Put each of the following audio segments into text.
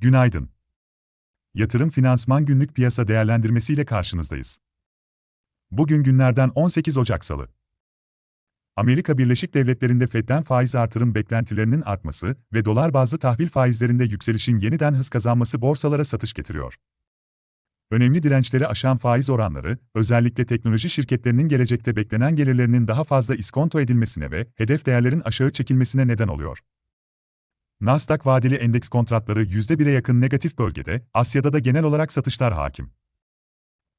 Günaydın. Yatırım Finansman Günlük Piyasa Değerlendirmesi ile karşınızdayız. Bugün günlerden 18 Ocak Salı. Amerika Birleşik Devletleri'nde Fed'den faiz artırım beklentilerinin artması ve dolar bazlı tahvil faizlerinde yükselişin yeniden hız kazanması borsalara satış getiriyor. Önemli dirençleri aşan faiz oranları, özellikle teknoloji şirketlerinin gelecekte beklenen gelirlerinin daha fazla iskonto edilmesine ve hedef değerlerin aşağı çekilmesine neden oluyor. Nasdaq vadeli endeks kontratları %1'e yakın negatif bölgede, Asya'da da genel olarak satışlar hakim.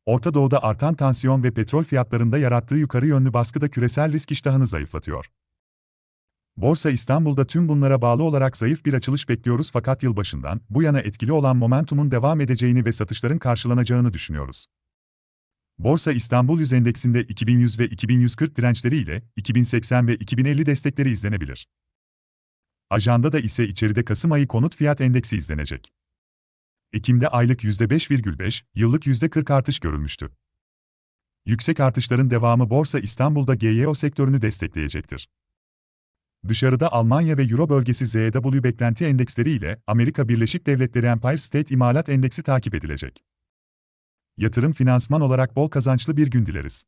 Orta Doğu'da artan tansiyon ve petrol fiyatlarında yarattığı yukarı yönlü baskı da küresel risk iştahını zayıflatıyor. Borsa İstanbul'da tüm bunlara bağlı olarak zayıf bir açılış bekliyoruz fakat yılbaşından bu yana etkili olan momentumun devam edeceğini ve satışların karşılanacağını düşünüyoruz. Borsa İstanbul Yüz Endeksinde 2100 ve 2140 dirençleri ile 2080 ve 2050 destekleri izlenebilir. Ajanda da ise içeride Kasım ayı konut fiyat endeksi izlenecek. Ekim'de aylık %5,5, yıllık %40 artış görülmüştü. Yüksek artışların devamı Borsa İstanbul'da GYO sektörünü destekleyecektir. Dışarıda Almanya ve Euro bölgesi ZW beklenti endeksleri ile Amerika Birleşik Devletleri Empire State İmalat Endeksi takip edilecek. Yatırım finansman olarak bol kazançlı bir gün dileriz.